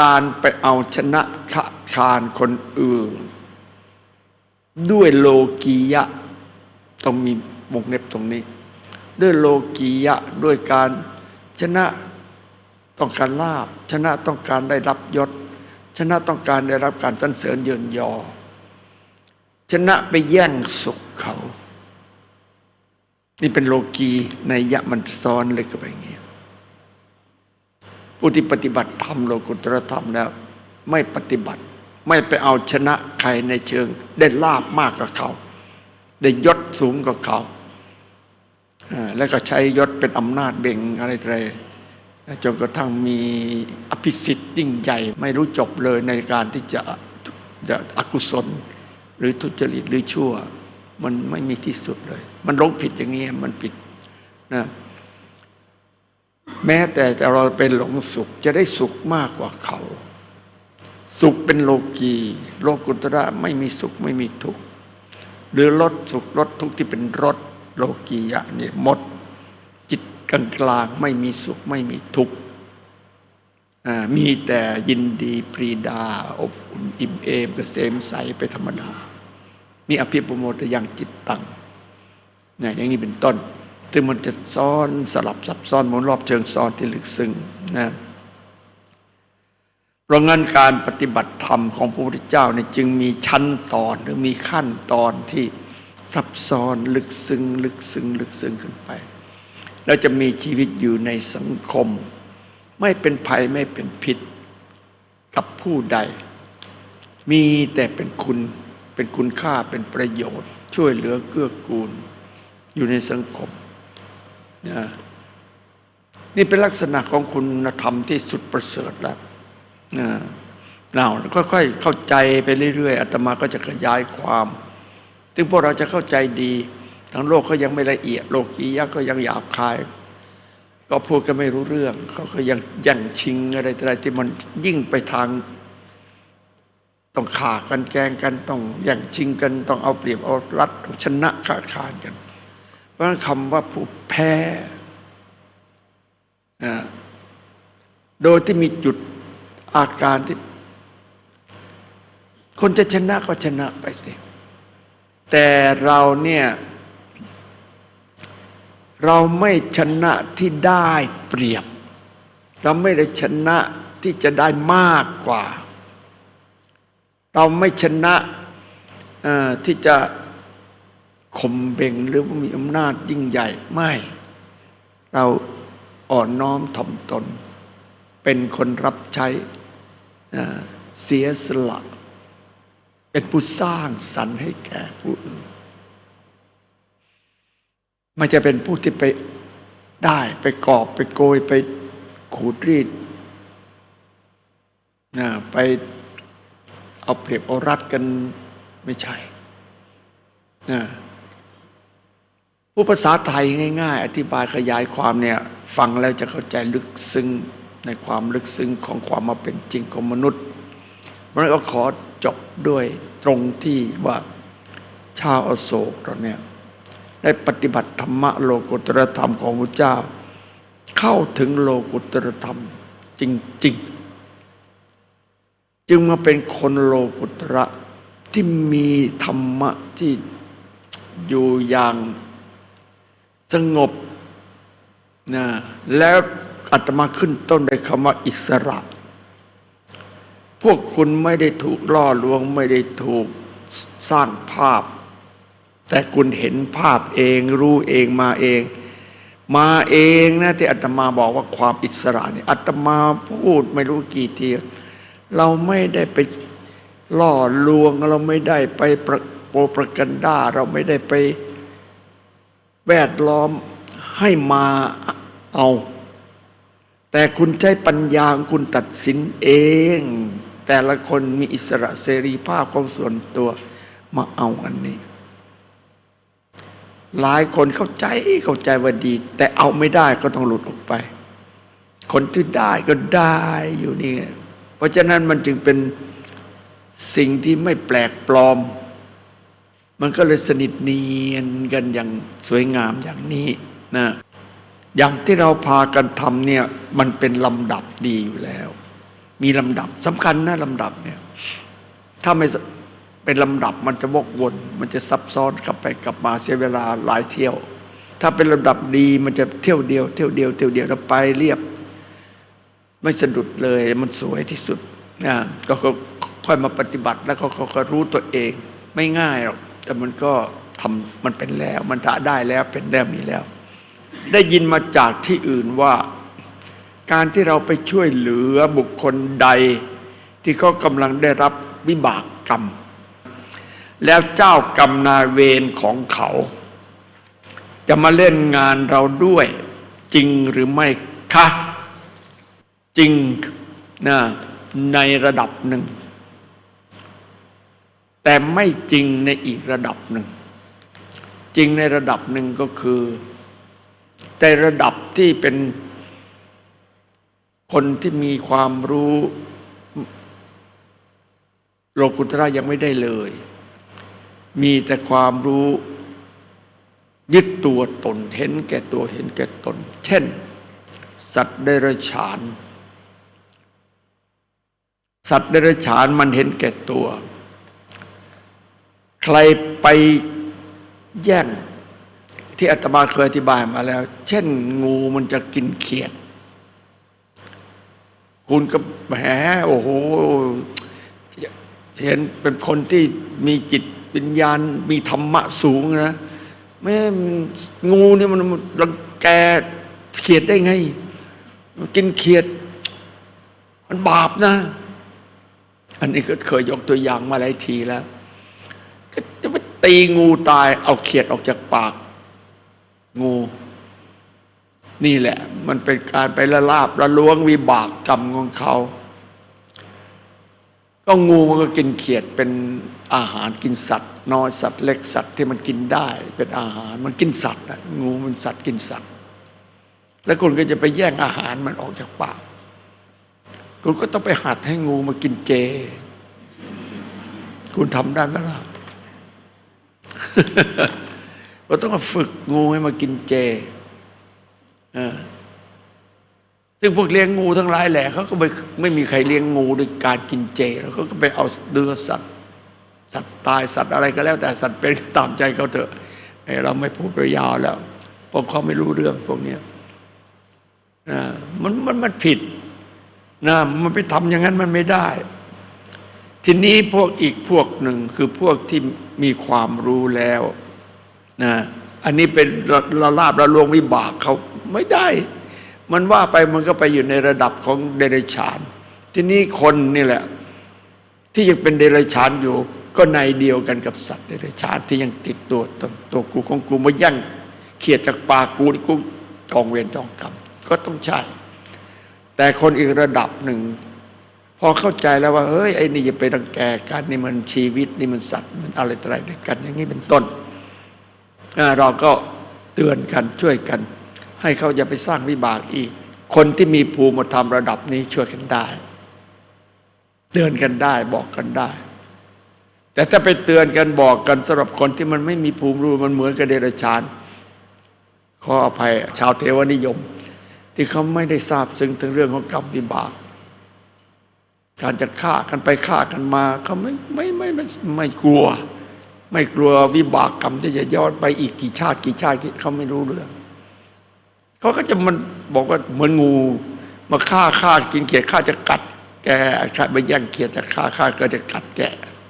การไปเอาชนะขะคานคนอื่น ด้วยโลกียะต้องมีวงเล็บตรงนี้ ด้วยโลกียะด้วยการชนะต้องการลาบ ชนะต้องการได้รับยศ ชนะต้องการได้รับการสรรเสริญเยินยอ ชนะไปแย่งสุขเขา นี่เป็นโลกีในยะมันซ้อนเลยก็ไปอย่างนี้ ผู้ที่ปฏิบัติธรรมโลกุตรธรรมแล้ว ไม่ปฏิบัติ ไม่ไปเอาชนะใครในเชิง ได้ลาบมากกว่าเขา ได้ยศสูงกว่าเขา แล้วก็ใช้ยศเป็นอำนาจเบ่งอะไรอะไรจนกระทั่งมีอภิสิทธิ์ยิ่งใหญ่ ไม่รู้จบเลยในการที่จะจะอกุศล หรือทุจริตหรือชั่ว มันไม่มีที่สุดเลย มันลงผิดอย่างนี้มันผิดนะ แม้แต่เราเป็นหลงสุขจะได้สุขมากกว่าเขา สุขเป็นโลกีโลกุตระไม่มีสุขไม่มีทุกข์หรือลดสุขลดทุกข์ที่เป็นรสโลกียะนี่หมด จิตกลางกลางไม่มีสุขไม่มีทุกข์มีแต่ยินดีปรีดา อบอุ่นอิ่มเอมเกษมใสไปธรรมดามีอภิปโมทยังจิตตังเนี่ยอย่างนี้เป็นต้น ซึ่งมันจะซ้อนสลับซับซ้อนหมุนรอบเชิงซ้อนที่ลึกซึ้งนะเพราะงั้นการปฏิบัติธรรมของพระพุทธเจ้าเนี่ยจึงมีชั้นตอนหรือมีขั้นตอนที่ซับซ้อนลึกซึ้งลึกซึ้งลึกซึ้งขึ้นไป แล้วจะมีชีวิตอยู่ในสังคม ไม่เป็นภัยไม่เป็นพิษกับผู้ใด มีแต่เป็นคุณเป็นคุณค่าเป็นประโยชน์ ช่วยเหลือเกื้อกูลอยู่ในสังคม นี่เป็นลักษณะของคุณธรรมที่สุดประเสริฐแล้วเราค่อยๆเข้าใจไปเรื่อยๆอาตมาก็จะขยายความ ถึงพวกเราจะเข้าใจดีทั้งโลกเขายังไม่ละเอียด โลกียะก็ยังหยาบคาย ก็พูดกันไม่รู้เรื่อง เขาก็ยังยั่งชิงอะไรต่อะไรที่มันยิ่งไปทาง ต้องขากันแกงกันต้องแย่งชิงกัน ต้องเอาเปรียบเอารัดต้องชนะขาดขานกัน ราะคำว่าผู้แพ้นะโดยที่มีจุดอาการที่ คนจะชนะก็ชนะไปสิแต่เราเนี่ย เราไม่ชนะที่ได้เปรียบ เราไม่ได้ชนะที่จะได้มากกว่า เราไม่ชนะที่จะ ข่มเบ่งหรือว่ามีอำนาจยิ่งใหญ่ไม่ เราอ่อนน้อมถ่อมตน เป็นคนรับใช้เสียสละ เป็นผู้สร้างสรรค์ให้แก่ผู้อื่นไม่จะเป็นผู้ที่ไปได้ไปกอบไปโกยไปขูดรีดนะไปเอาเปรียบเอารัดกันไม่ใช่นะ ผู้ภาษาไทยง่าย ๆ อธิบายขยายความเนี่ยฟังแล้วจะเข้าใจลึกซึ้งในความลึกซึ้งของความมาเป็นจริงของมนุษย์มันก็ขอจบด้วยตรงที่ว่าชาวอโศกเราเนี่ยได้ปฏิบัติธรรมะโลกุตรธรรมของพระเจ้า เข้าถึงโลกุตรธรรมจริง ๆ จึงมาเป็นคนโลกุตระที่มีธรรมะที่อยู่อย่าง สงบนะแล้วอาตมาขึ้นต้นด้วยคำว่าอิสระ พวกคุณไม่ได้ถูกล่อลวงไม่ได้ถูกสร้างภาพ แต่คุณเห็นภาพเองรู้เองมาเอง มาเองนะที่อาตมาบอกว่าความอิสระนี่อาตมาพูดไม่รู้กี่ทีเราไม่ได้ไปล่อลวงเราไม่ได้ไปปรโปรประกันด้าเราไม่ได้ไป แวดล้อมให้มาเอา แต่คุณใช้ปัญญาของคุณตัดสินเอง แต่ละคนมีอิสระเสรีภาพของส่วนตัวมาเอาอันนี้ หลายคนเข้าใจเข้าใจว่าดี แต่เอาไม่ได้ก็ต้องหลุดออกไป คนที่ได้ก็ได้อยู่นี่ เพราะฉะนั้นมันจึงเป็นสิ่งที่ไม่แปลกปลอม มันก็เลยสนิทเนียนกันอย่างสวยงามอย่างนี้นะอย่างที่เราพากันทำเนี่ยมันเป็นลำดับดีอยู่แล้ว มีลำดับสำคัญนะลำดับเนี่ยถ้าไม่เป็นลำดับมันจะวกวน มันจะซับซ้อนกลับไปกลับมาเสียเวลาหลายเที่ยว ถ้าเป็นลำดับดีมันจะเที่ยวเดียว เที่ยวเดียวเที่ยวเดียวแล้วไปเรียบ ไม่สะดุดเลยมันสวยที่สุดนะก็ค่อยมาปฏิบัติแล้วก็ก็รู้ตัวเอง ไม่ง่ายหรอก แต่มันก็ทำมันเป็นแล้ว มันได้แล้วเป็นแล้วมีแล้ว ได้ยินมาจากที่อื่นว่า การที่เราไปช่วยเหลือบุคคลใด ที่เขากำลังได้รับวิบากกรรม แล้วเจ้ากรรมนายเวรของเขา จะมาเล่นงานเราด้วยจริงหรือไม่คะ จริงนะในระดับหนึ่ง แต่ไม่จริงในอีกระดับหนึ่ง จริงในระดับหนึ่งก็คือแต่ระดับที่เป็นคนที่มีความรู้โลกุตระยังไม่ได้เลย มีแต่ความรู้ยึดตัวตนเห็นแก่ตัวเห็นแก่ตน เช่น สัตว์เดรัจฉาน สัตว์เดรัจฉานมันเห็นแก่ตัว ใครไปแย่งที่อาตมาเคยอธิบายมาแล้ว เช่นงูมันจะกินเขียด คุณก็แหมโอ้โหเห็นเป็นคนที่มีจิตวิญญาณมีธรรมะสูงนะแม่งูนี่มันรังแกเขียดได้ไง กินเขียด มันบาปนะ อันนี้ก็เคยยกตัวอย่างมาหลายทีแล้ว ก็จะไปตีงูตาย เอาเขียดออกจากปาก งู นี่แหละ มันเป็นการไปละลาบละล้วงวิบากกรรมของเขา ก็งูมันก็กินเขียดเป็นอาหารกินสัตว์น้อยสัตว์เล็กสัตว์ที่มันกินได้ เป็นอาหารมันกินสัตว์อะงูมันสัตว์กินสัตว์ แล้วคุณก็จะไปแย่งอาหารมันออกจากปากคุณก็ต้องไปหัดให้งูมากินเจ คุณทำได้ไหมล่ะ เราต้องมาฝึกงูให้มากินเจเซึ่งพวกเลี้ยงงูทั้งหลายแหละเขาก็ไม่ไม่มีใครเลี้ยงงูด้วยการกินเจแล้วเขาก็ไปเอาเนื้อสัตว์ สัตว์ตายสัตว์อะไรก็แล้ว แต่สัตว์เป็นตามใจเขาเถอะเราไม่พูดไปยาวแล้วพราะเขาไม่รู้เรื่องพวกนี้มันมันมันผิดนะมันไปทำอย่างนั้นมันไม่ได้ ทีนี้พวกอีกพวกหนึ่งคือพวกที่ มีความรู้แล้วนะอันนี้เป็นระระลาบระลวงวิบากเขาไม่ได้ มันว่าไปมันก็ไปอยู่ในระดับของเดรัจฉาน ทีนี้คนนี่แหละ ที่ยังเป็นเดรัจฉานอยู่ ก็ในเดียวกันกับสัตว์เดรัจฉานที่ยังติดตัวตนตัวกูของกูมาแย่งเขียดจากปากกูนี่กูจองเวรจองกรรมก็ต้องใช่ แต่คนอีกระดับหนึ่ง พอเข้าใจแล้วว่าเฮ้ยไอ้นี่อย่าไปรังแกกันนี่มันชีวิตนี่มันสัตว์มันอะไรต่ออะไรด้วยกัน อย่างนี้เป็นต้นเราก็เตือนกันช่วยกัน ให้เขาอย่าไปสร้างวิบากอีก คนที่มีภูมิธรรมระดับนี้ช่วยกันได้ เตือนกันได้บอกกันได้ แต่ถ้าไปเตือนกันบอกกันสำหรับคนที่มันไม่มีภูมิรู้มันเหมือนกับเดรัจฉานขออภัยชาวเทวนิยม ที่เขาไม่ได้ทราบซึ้งถึงเรื่องของกรรมวิบาก การจะฆ่ากันไปฆ่ากันมาเขาไม่ไม่ไม่ไม่ไม่กลัว ไม่กลัววิบากกรรมที่จะย้อนไปอีกกี่ชาติกี่ชาติเขาไม่รู้เรื่องเขาก็จะมันบอกว่าเหมือนงูมาฆ่าฆ่ากินเขียดฆ่าจะกัด แกไปแย่งเขียดจะฆ่าฆ่าก็จะกัดแก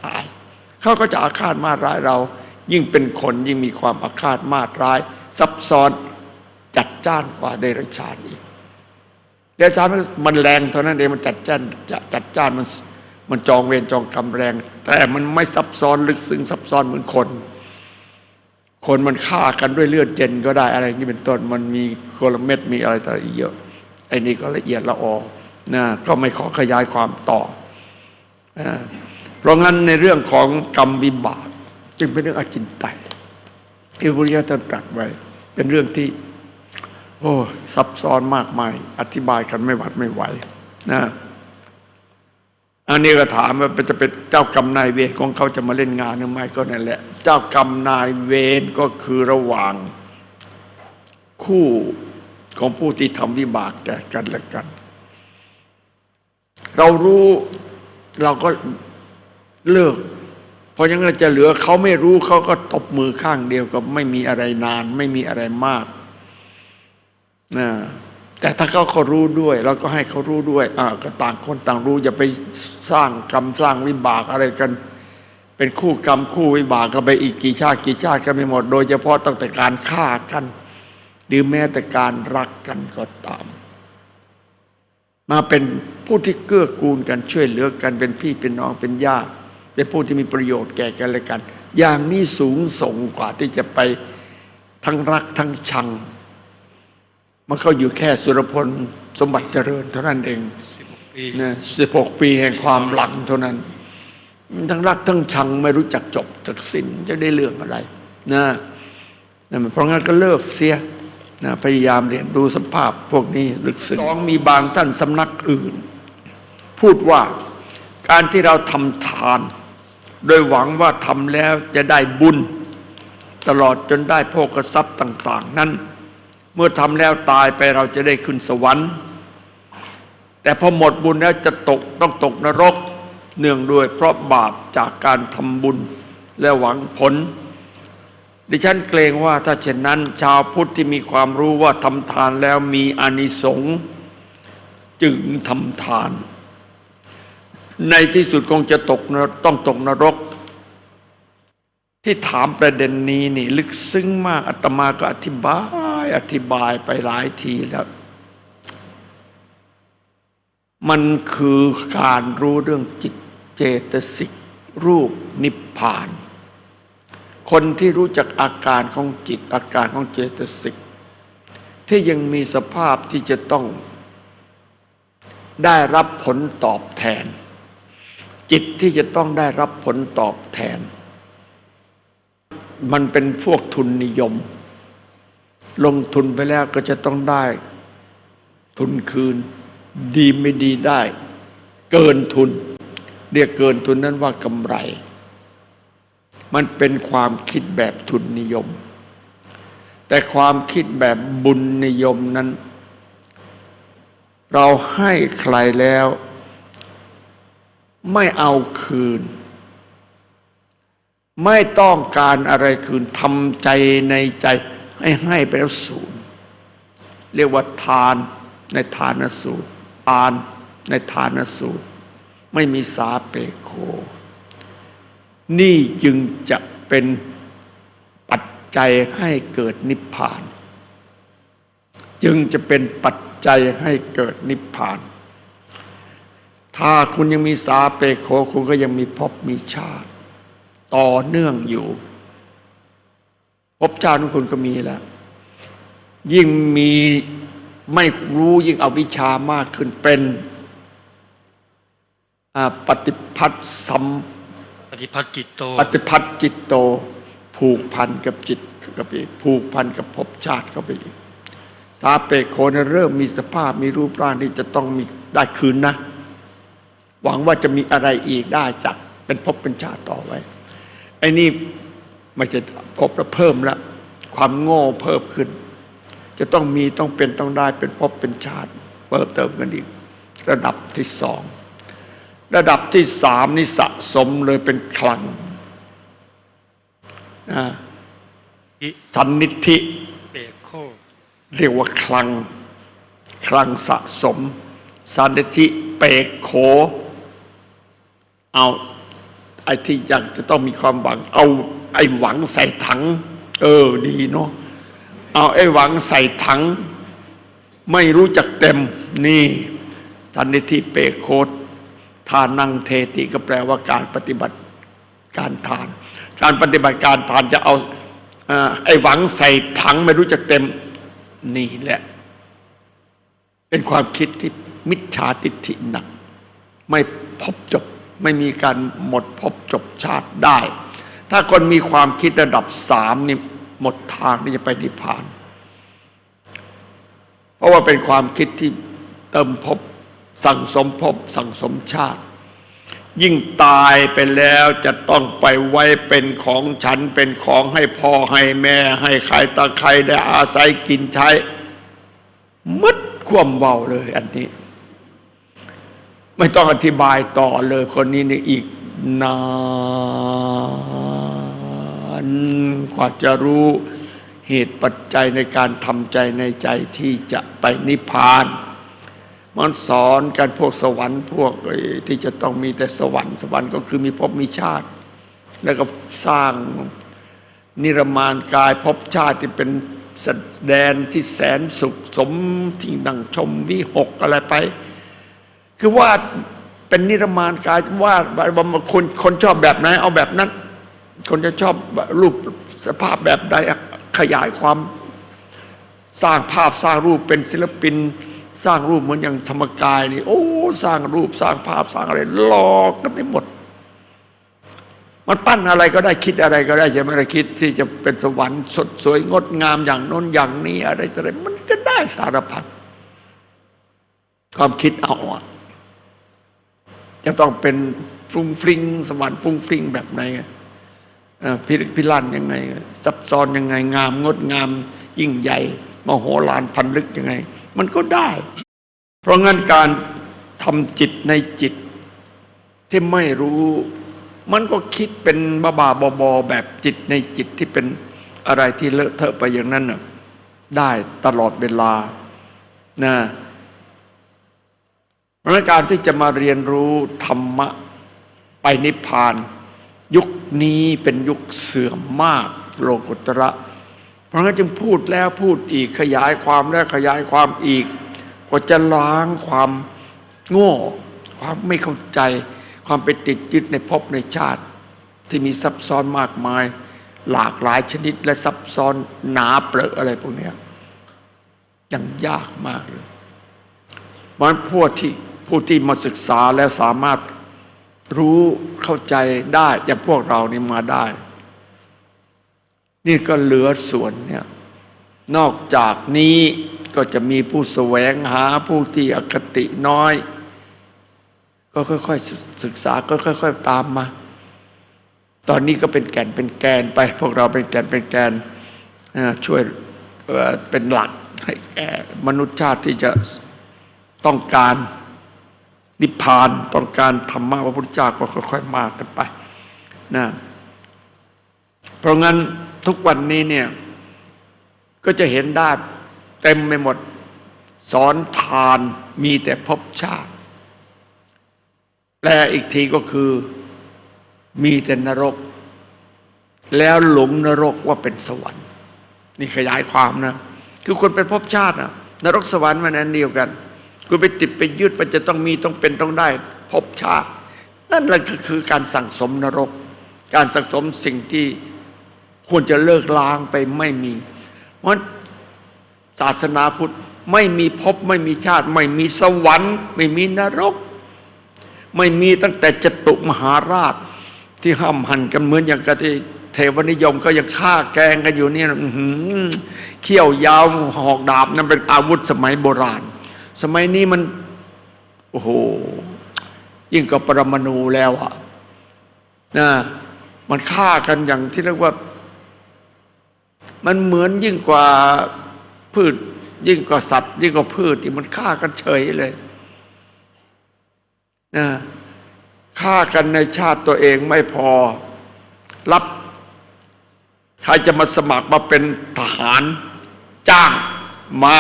ตายเขาก็จะอาฆาตมาร้ายเรา ยิ่งเป็นคนยิ่งมีความอาฆาตมาร้าย ซับซ้อนจัดจ้านกว่าเดรัจฉานอีก เดรัจฉานมันแรงเท่านั้นเองมันจัดจ้านจะจัดจ้านมันมันจองเวรจองกรรมแรง แต่มันไม่ซับซ้อนลึกซึ้งซับซ้อนเหมือนคน คนมันฆ่ากันด้วยเลือดเย็นก็ได้อะไรอย่างนี้เป็นต้นมันมีโคลเม็ดมีอะไรต่ออะไรเยอะไอ้นี่ก็ละเอียดละออนะก็ไม่ขอขยายความต่อนะเพราะงั้นในเรื่องของกรรมวิบาก จึงเป็นเรื่องอจินไตยที่พระพุทธเจ้าตรัสไว้ เป็นเรื่องที่ โอ้ซับซ้อนมากมาย อธิบายกันไม่หวัดไม่ไหวนะอันนี้ก็ถามว่าจะเป็นเจ้ากรรมนายเวรของเขาจะมาเล่นงานหรือไม่ก็นั่นแหละ เจ้ากรรมนายเวรก็คือระหว่าง คู่ของผู้ที่ทำวิบากแก่กันและกัน เรารู้เราก็เลิก เพราะยังไงจะเหลือเขาไม่รู้เขาก็ตบมือข้างเดียวก็ไม่มีอะไรนาน ไม่มีอะไรมาก นะแต่ถ้าเขาเขารู้ด้วย เราก็ให้เขารู้ด้วยอ่าก็ต่างคนต่างรู้ อย่าไปสร้างกรรมสร้างวิบากอะไรกัน เป็นคู่กรรมคู่วิบากกันไปอีกกี่ชาติกี่ชาติก็ไม่หมด โดยเฉพาะตั้งแต่การฆ่ากันหรือแม้แต่การรักกันก็ตาม มาเป็นผู้ที่เกื้อกูลกันช่วยเหลือกันเป็นพี่เป็นน้องเป็นญาติเป็นผู้ที่มีประโยชน์แก่กันและกัน อย่างนี้สูงส่งกว่าที่จะไปทั้งรักทั้งชัง มันก็อยู่แค่สุรพลสมบัติเจริญเท่านั้นเองนะสิบหกปีแห่งความหลังเท่านั้น ทั้งรักทั้งชังไม่รู้จักจบจักสิ้นจะได้เรื่องอะไรนะนะเพราะงั้นก็เลิกเสียนะพยายามเรียนรู้สภาพพวกนี้ลึกซึ้งสองมีบางท่านสำนักอื่น พูดว่าการที่เราทำทาน โดยหวังว่าทำแล้วจะได้บุญ ตลอดจนได้โภกทรัพย์ต่าง ๆ นั้น มื่อทำแล้วตายไปเราจะได้ขึ้นสวรรค์ แต่พอหมดบุญแล้วจะตกต้องตกนรกเนื่องด้วยเพราะบาปจากการทำบุญและหวังผล ดิฉันเกรงว่าถ้าเช่นนั้นชาวพุทธที่มีความรู้ว่าทำทานแล้วมีอานิสงส์จึงทำทาน ในที่สุดคงจะตกนรกต้องตกนรก ที่ถามประเด็นนี้นี่ลึกซึ้งมากอาตมาก็อธิบาย อธิบายไปหลายทีแล้ว มันคือการรู้เรื่องจิตเจตสิกรูปนิพพาน คนที่รู้จักอาการของจิตอาการของเจตสิกที่ยังมีสภาพที่จะต้อง ได้รับผลตอบแทน จิตที่จะต้องได้รับผลตอบแทน มันเป็นพวกทุนนิยม ลงทุนไปแล้วก็จะต้องได้ ทุนคืน ดีไม่ดีได้ เกินทุน เรียกเกินทุนนั้นว่ากำไร มันเป็นความคิดแบบทุนนิยม แต่ความคิดแบบบุญนิยมนั้น เราให้ใครแล้ว ไม่เอาคืนไม่ต้องการอะไรคืนทำใจในใจ ให้ให้ไปแล้วศูนย์เรียกว่าทานในทานสูตรทานในทานสูตร ไม่มีสาเปโค นี่จึงจะเป็นปัจจัยให้เกิดนิพพาน จึงจะเป็นปัจจัยให้เกิดนิพพาน ถ้าคุณยังมีสาเปโค คุณก็ยังมีภพมีชาติ ต่อเนื่องอยู่ พชาติของคุณก็มีแล้ว ยิ่งมีไม่รู้ยิ่งเอาวิชามากขึ้นเป็นอ่าปฏิพัทธ์สัมปฏิพัติกิจโต ปฏิพัทธ์จิตโต ผูกพันกับจิตกับอีกผูกพันกับภพชาติเข้าไปอีกสาเปโคนะเริ่มมีสภาพมีรูปร่างที่จะต้องมีได้คืนนะ หวังว่าจะมีอะไรอีกได้จากเป็นภพเป็นชาติต่อไว้ไอ้นี่ ไม่ใช่ภพแล้วเพิ่มแล้วความโง่เพิ่มขึ้น จะต้องมีต้องเป็นต้องได้เป็นภพเป็นชาติเพิ่มเติมกันอีก ระดับที่สองระดับที่สามนี่สะสมเลยเป็นคลังนะอิสันนิธิเปโคเรียกว่าคลัง คลังสะสม สันนิธิเปกโขเอา ไอ้ที่อยากจะต้องมีความหวัง เอาไอ้หวังใส่ถัง เออดีเนาะเอาไอ้หวังใส่ถัง ไม่รู้จักเต็มนี่สันนิธิเปโคทานังเทติก็แปลว่าการปฏิบัติการทาน การปฏิบัติการทานจะเอาอ่าไอ้หวังใส่ถังไม่รู้จักเต็มนี่แหละ เป็นความคิดที่มิจฉาทิฏฐิหนัก ไม่พบจบ ไม่มีการหมดพบจบชาติได้ ถ้าคนมีความคิดระดับสามนี่หมดทางที่จะไปนิพพาน เพราะว่าเป็นความคิดที่เติมภพสั่งสมภพสั่งสมชาติ ยิ่งตายไปแล้วจะต้องไปไว้เป็นของฉันเป็นของให้พ่อให้แม่ ให้ใครตาใครได้อาศัยกินใช้มัดความเบาเลยอันนี้ ไม่ต้องอธิบายต่อเลยคนนี้นี่อีกนานกว่าจะรู้เหตุปัจจัยในการทำใจในใจที่จะไปนิพพาน มันสอนกันพวกสวรรค์พวกไอ้ที่จะต้องมีแต่สวรรค์สวรรค์ก็คือมีภพมีชาติ แล้วก็สร้างนิรมานกายภพชาติที่เป็นแสดนที่แสนสุขสมที่ดังชมวิหกอะไรไป คือวาดเป็นนิรมานกายวาดว่าคนคนชอบแบบไหน เอาแบบนั้น คนจะชอบรูปสภาพแบบใดขยายความสร้างภาพสร้างรูปเป็นศิลปิน สร้างรูปเหมือนอย่างธรรมกายนี่ โอ้ สร้างรูปสร้างภาพสร้างอะไรหลอกกันไปหมด มันปั้นอะไรก็ได้คิดอะไรก็ได้ใช่ไหมล่ะคิดที่จะเป็นสวรรค์สดสวยงดงามอย่างโน้นอย่างนี้อะไรต่ออะไรมันก็ได้สารพัดความคิดเอาอะ จะต้องเป็นฟรุ้งฟริ้งสวรรค์ฟรุ้งฟริ้งแบบไหนพิริกพิลั่นยังไง ซับซ้อนยังไง งามงดงาม ยิ่งใหญ่ มโหฬารพันลึกยังไง มันก็ได้ เพราะงั้นการทำจิตในจิต ที่ไม่รู้ มันก็คิดเป็นบ้าๆบอๆแบบจิตในจิตที่เป็นอะไรที่เลอะเทอะไปอย่างนั้นน่ะได้ตลอดเวลานะ เพราะการที่จะมาเรียนรู้ธรรมะไปนิพพาน ยุคนี้เป็นยุคเสื่อมมากโลกุตระ เพราะงั้นจึงพูดแล้วพูดอีกขยายความแล้วขยายความอีกกว่าจะล้างความโง่ ความไม่เข้าใจ ความไปติดยึดในภพในชาติ ที่มีซับซ้อนมากมาย หลากหลายชนิดและซับซ้อนหนาเปรอะอะไรพวกนี้ยยังยากมากเลยมันพวกที่ ผู้ที่มาศึกษาแล้วสามารถรู้เข้าใจได้อย่างพวกเรานี่มาได้ นี่ก็เหลือส่วนเนี่ยนอกจากนี้ก็จะมีผู้แสวงหาผู้ที่อคติน้อย ก็ค่อยๆศึกษาก็ค่อย ๆ ตามมา ตอนนี้ก็เป็นแก่นเป็นแกนไป พวกเราเป็นแก่นเป็นแกนเอ่อช่วยเอ่อเป็นหลักให้แก่มนุษยชาติที่จะต้องการ นิพพานต้องการธรรมะพระพุทธเจ้าก็ค่อยๆมากันไปนะเพราะงั้นทุกวันนี้เนี่ยก็จะเห็นได้เต็มไปหมด สอนทานมีแต่ภพชาติ แปลอีกทีก็คือมีแต่นรก แล้วหลงนรกว่าเป็นสวรรค์ นี่ขยายความนะ คือคนเป็นภพชาตินะนรกสวรรค์มันอันเดียวกัน คุณไปติดไปยึดว่าจะต้องมีต้องเป็นต้องได้ภพชาติ นั่นแหละก็คือการสั่งสมนรก การสั่งสมสิ่งที่ควรจะเลิกล้างไปไม่มี เพราะศาสนาพุทธไม่มีภพไม่มีชาติ ไม่มีสวรรค์ ไม่มีนรก ไม่มีตั้งแต่จตุมหาราชที่ห้ามหันกันเหมือนอย่างกับที่เทวนิยมก็ยังฆ่าแกงกันอยู่นี่เขี้ยวยาวหอกดาบนั่นเป็นอาวุธสมัยโบราณ สมัยนี้มันโอ้โหยิ่งกับปรมาณูแล้วอะนะมันฆ่ากันอย่างที่เรียกว่า มันเหมือนยิ่งกว่าพืช ยิ่งกว่าสัตว์ ยิ่งกว่าพืชที่มันฆ่ากันเฉยเลยนะฆ่ากันในชาติตัวเองไม่พอ รับ ใครจะมาสมัครมาเป็นทหาร จ้างมา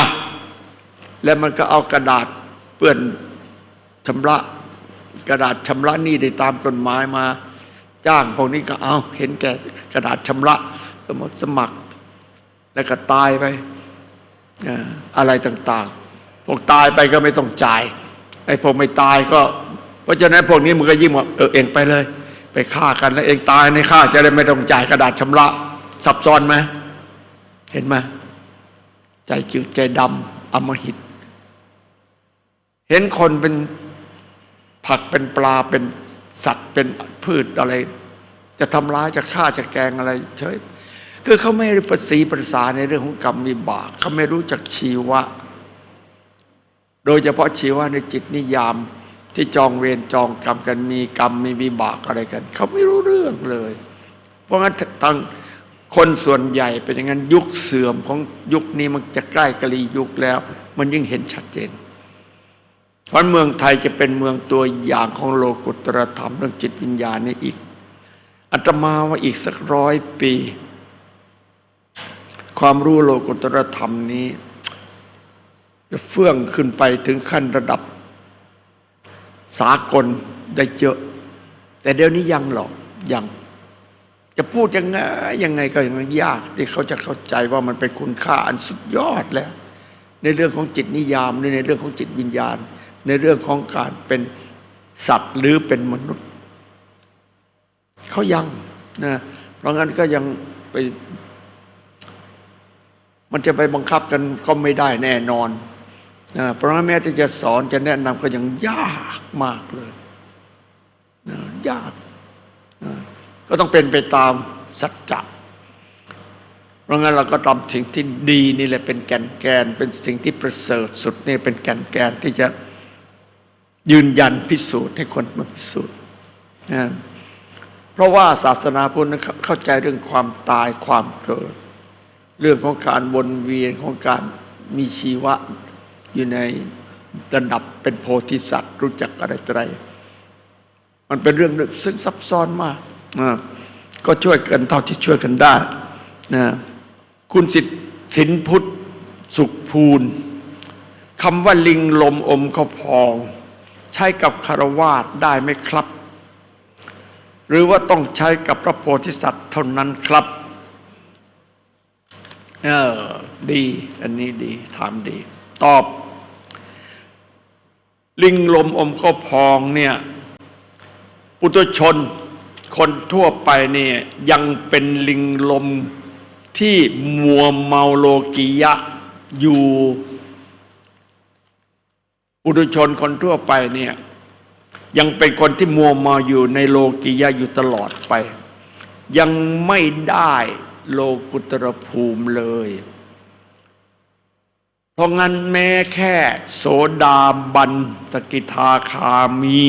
แล้วมันก็เอากระดาษเปื้อนชำระ กระดาษชำระหนี้ได้ตามกฎหมายมา จ้างพวกนี้ก็เอาเห็นแก่กระดาษชำระก็มสมัคร แล้วก็ตายไปอะไรต่าง ๆ พวกตายไปก็ไม่ต้องจ่ายไอ้พวกไม่ตายก็ เพราะฉะนั้นพวกนี้มันก็ยิ่งว่าเออเองไปเลย ไปฆ่ากันแล้วเองตายในฆ่าจะได้ไม่ต้องจ่ายกระดาษชำระซับซ้อนไหมเห็นไหมใจจืดใจดำอมหิต เห็นคนเป็นผักเป็นปลาเป็นสัตว์เป็นพืชอะไร จะทำร้ายจะฆ่าจะแกงอะไรเฉยคือเขาไม่ได้ประสีประสาในเรื่องของกรรมวิบากเขาไม่รู้จักชีวะ โดยเฉพาะชีวะในจิตนิยามที่จองเวรจองกรรมกันมีกรรมมีวิบากอะไรกัน เขาไม่รู้เรื่องเลย เพราะงั้นทางคนส่วนใหญ่เป็นอย่างนั้นยุคเสื่อมของยุคนี้มันจะใกล้กะลียุคแล้ว มันยิ่งเห็นชัดเจน เพราะเมืองไทยจะเป็นเมืองตัวอย่างของโลกุตรธรรมเรื่องจิตวิญญาณนี่อีกอาตมาว่าอีกสักร้อยปี ความรู้โลกุตรธรรมนี้ จะเฟื่องขึ้นไปถึงขั้นระดับ สากลได้เยอะ แต่เดี๋ยวนี้ยังหรอกยังจะพูดยังไงยังไงก็ยังยาก ที่เขาจะเข้าใจว่ามันเป็นคุณค่าอันสุดยอดแล้ว ในเรื่องของจิตนิยามในเรื่องของจิตวิญญาณ ในเรื่องของการเป็นสัตว์หรือเป็นมนุษย์เขายังนะเพราะงั้นก็ยังไป มันจะไปบังคับกันก็ไม่ได้แน่นอนนะเพราะงั้นแม้ที่จะสอนจะแนะนำก็ยังยากมากเลยนะยากนะก็ต้องเป็นไปตามสัจจะเพราะงั้นเราก็ทำสิ่งที่ดีนี่แหละเป็นแก่นแกนเป็นสิ่งที่ประเสริฐสุดนี่เป็นแก่นแกนที่จะ ยืนยันพิสูจน์ให้คนมาพิสูจน์นะเพราะว่าศาสนาพุทธเข้าใจเรื่องความตายความเกิด เรื่องของการวนเวียนของการมีชีวะอยู่ในระดับเป็นโพธิสัตว์ รู้จักอะไรต่อะไรมันเป็นเรื่องลึกซึ้งซับซ้อนมากนะก็ช่วยกันเท่าที่ช่วยกันได้นะคุณสิทธิ์สินพุทธสุขภูลคำว่าลิงลมอมเขาพอง ใช้กับคารวาสได้ไหมครับ หรือว่าต้องใช้กับพระโพธิสัตว์เท่านั้นครับเออดีอันนี้ดีถามดี ตอบ ลิงลมอมข้าพองเนี่ยปุตุชนคนทั่วไปเนี่ยยังเป็นลิงลมที่มัวเมาโลกิยะอยู่ ปุตุชนคนทั่วไปเนี่ยยังเป็นคนที่มัวมาอยู่ในโลกิยะอยู่ตลอดไป ยังไม่ได้โลกุตรภูมิเลย เพราะงั้นแม้แค่โสดาบันสกิทาคามี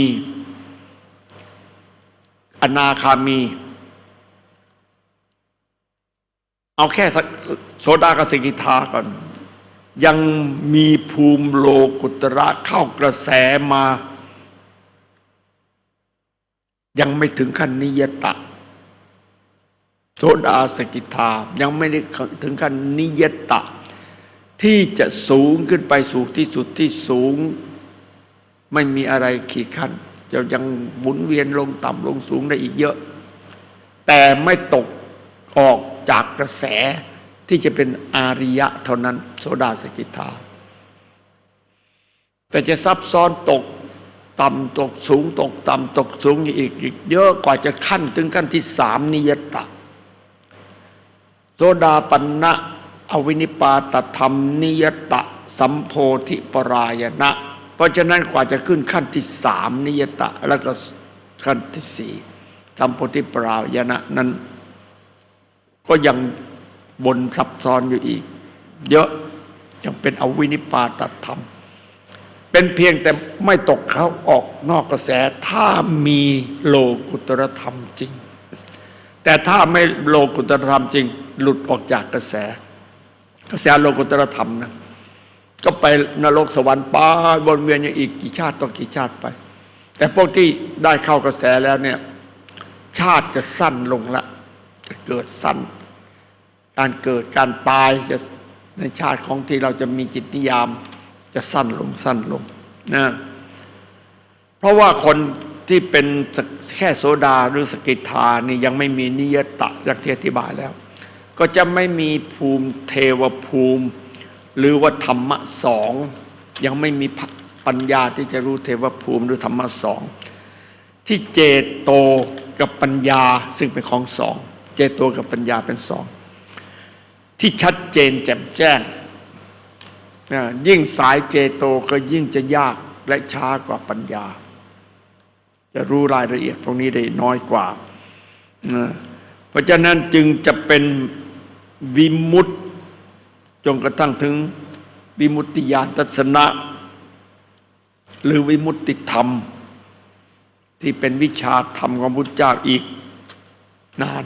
อนาคามี เอาแค่สกโสดากับสกิทาก่อน ยังมีภูมิโลกุตระเข้ากระแสมา ยังไม่ถึงขั้นนิยตะโสดาสกิทายังไม่ได้ถึงขั้นนิยตะ ที่จะสูงขึ้นไปสู่ที่สุดที่สูง ไม่มีอะไรขีดขั้นจะยังหมุนเวียนลงต่ำลงสูงได้อีกเยอะ แต่ไม่ตกออกจากกระแส ที่จะเป็นอาริยะเท่านั้น โสดาสกิทา แต่จะซับซ้อนตกต่ำตกสูงตกต่ำตกสูงอีกอีกเยอะกว่าจะขั้นถึงขั้นที่สามนิยตะ โสดาปันนะอวินิปาตธรรมนิยตะ สัมโพธิปรายณะ เพราะฉะนั้นกว่าจะขึ้นขั้นที่สามนิยตะ แล้วก็ขั้นที่สี่สัมโพธิปรายณะนั้น ก็ยัง บนซับซ้อนอยู่อีก เยอะยังเป็นอวินิปาตธรรม เป็นเพียงแต่ไม่ตกเขาออกนอกกระแส ถ้ามีโลกุตรธรรมจริง แต่ถ้าไม่โลกุตรธรรมจริง หลุดออกจากกระแส กระแสโลกุตรธรรมนะก็ไปนรกสวรรค์ป้าวนเวียนอย่างอีกกี่ชาติต่อกี่ชาติไป แต่พวกที่ได้เข้ากระแสแล้วเนี่ยชาติจะสั้นลงละจะเกิดสั้น การเกิดการตายจะในชาติของที่เราจะมีจิตนิยามจะสั้นลงสั้นลงนะเพราะว่าคนที่เป็นแค่โสดาหรือสกิทานี่ยังไม่มีนิยตะอย่างที่อธิบายแล้ว ก็จะไม่มีภูมิเทวภูมิ หรือว่าธรรมะสองยังไม่มีปัญญาที่จะรู้เทวภูมิหรือธรรมะสองที่เจโตกับปัญญาซึ่งเป็นของสอง เจโตกับปัญญาเป็นสอง ที่ชัดเจนแจ่มแจ้ง ยิ่งสายเจโตก็ยิ่งจะยากและช้ากว่าปัญญา จะรู้รายละเอียดตรงนี้ได้น้อยกว่า เพราะฉะนั้นจึงจะเป็นวิมุตติจนกระทั่งถึงวิมุตติญาณทัศนะ หรือวิมุตติธรรม ที่เป็นวิชาธรรมของพุทธเจ้าอีกนาน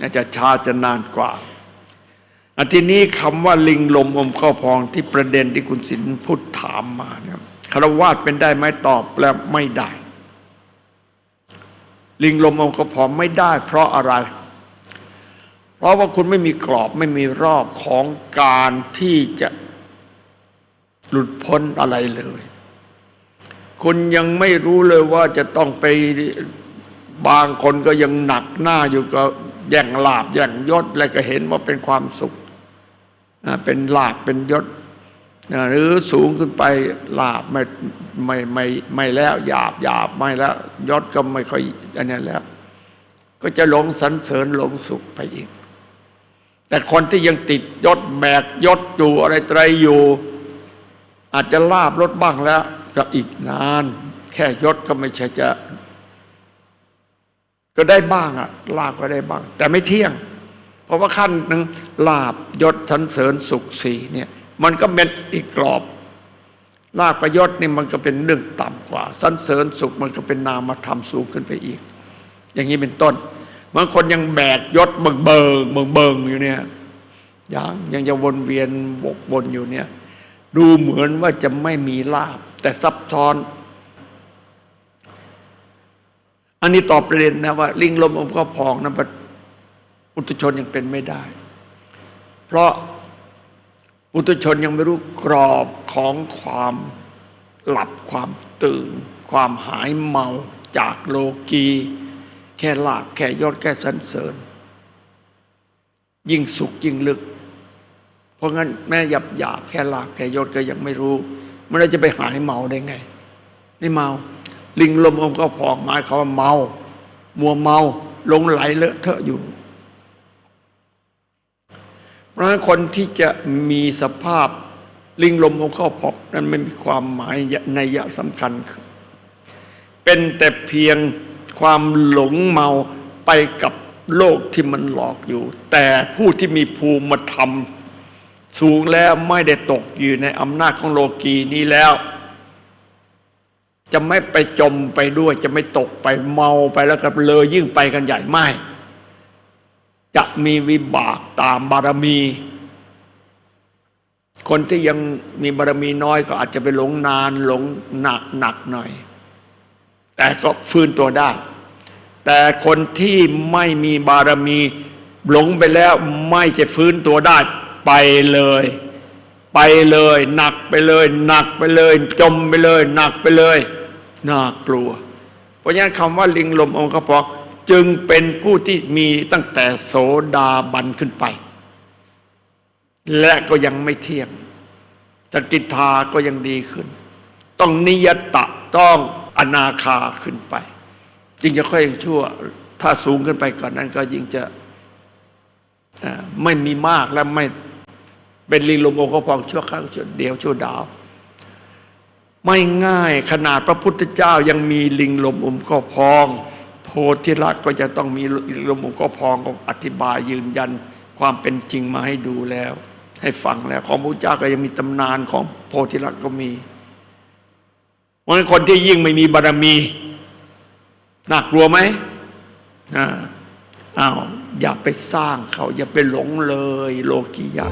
อาจจะช้าจะนานกว่า อันทีนี้คำว่าลิงลมอมข้าวพองที่ประเด็นที่คุณสินพูดถามมาเนี่ยคารวาสเป็นได้ไหมตอบแล้วไม่ได้ ลิงลมองค์ก็พองไม่ได้ เพราะอะไร เพราะว่าคุณไม่มีกรอบไม่มีรอบของการที่จะหลุดพ้นอะไรเลย คุณยังไม่รู้เลยว่าจะต้องไปบางคนก็ยังหนักหน้าอยู่กับแย่งลาบแย่งยศอะก็เห็นว่าเป็นความสุข เป็นลาบเป็นยศหรือสูงขึ้นไปลาบไม่ไม่ไม่ไม่แล้วหยาบหยาบไม่แล้วยศก็ไม่ค่อยอันนี้แล้ว ก็จะหลงสรรเสริญหลงสุขไปอีก แต่คนที่ยังติดยศแบกยศอยู่อะไรไตรอยู่ อาจจะลาบลดบ้างแล้วก็อีกนาน แค่ยศก็ไม่ใช่จะ ก็ได้บ้างอะลาบก็ได้บ้าง แต่ไม่เที่ยง เพราะว่าขั้นหนึ่งลาบยศสันเสริญสุขสีเนี่ยมันก็เป็นอีกกรอบลาบประยศนี่มันก็เป็นเรื่องต่ำกว่าสันเสริญสุขมันก็เป็นนามธรรมสูงขึ้นไปอีก อย่างนี้เป็นต้นบางคนยังแบกยศเบิงเบิงเบิงเบิงอยู่เนี่ยยังยังจะวนเวียนวกวนอยู่เนี่ยดูเหมือนว่าจะไม่มีลาบ แต่ซับซ้อน อันนี้ตอบประเด็นนะว่า ลิงลมอมก็พองนะ อุตุชนยังเป็นไม่ได้ เพราะอุตุชนยังไม่รู้กรอบของความหลับความตื่น ความหายเมาจากโลกี แค่ลาบแค่ยอดแค่สรรเสริญ ยิ่งสุขยิ่งลึก เพราะงั้นแม่หยับหยาบแค่ลาบแค่ยศก็ยังไม่รู้มันจะไปหายเมาได้ไงไม่เมา ลิงลมอมก็พองหมายเขาว่าเมา มัวเมาหลงไหลเลอะเทอะอยู่ เพราะคนที่จะมีสภาพลิงลมอมเข้าพอกนั้นไม่มีความหมายในยะสำคัญ เป็นแต่เพียงความหลงเมาไปกับโลกที่มันหลอกอยู่ แต่ผู้ที่มีภูมิธรรม สูงแล้วไม่ได้ตกอยู่ในอำนาจของโลกีนี้แล้ว จะไม่ไปจมไปด้วย จะไม่ตกไปเมาไปแล้วก็เลยยิ่งไปกันใหญ่ไม่ จะมีวิบากตามบารมี คนที่ยังมีบารมีน้อยก็อาจจะไปหลงนานหลงหนักหนักหน่อย แต่ก็ฟื้นตัวได้ แต่คนที่ไม่มีบารมี หลงไปแล้วไม่จะฟื้นตัวได้ไปเลย ไปเลย หนักไปเลย หนักไปเลย จมไปเลย หนักไปเลย น่ากลัว เพราะฉะนั้นคำว่าลิงลมองค์กระปอก จึงเป็นผู้ที่มีตั้งแต่โสดาบันขึ้นไป และก็ยังไม่เที่ยงสกิทาก็ยังดีขึ้น ต้องนิยตะต้องอนาคาขึ้นไป จึงจะค่อยยังชั่ว ถ้าสูงขึ้นไปก่อนนั้นก็ยิ่งจะไม่มีมากและไม่เป็นลิงลมโอก็พองชั่วครั้งชั่วเดียวชั่วดาว ไม่ง่ายขนาดพระพุทธเจ้ายังมีลิงลมอมก็พอง โพธิลักก็จะต้องมีหลิงลมอมก็พองก็อธิบายยืนยันความเป็นจริงมาให้ดูแล้ว ให้ฟังแล้วของพระเจ้าก็ยังมีตำนานของโพธิลักก็มีเพราะฉะนั้นคนที่ยิ่งไม่มีบารมีน่ากลัวไหมอ้าวอย่าไปสร้างเขา อย่าไปหลงเลย โลกียะ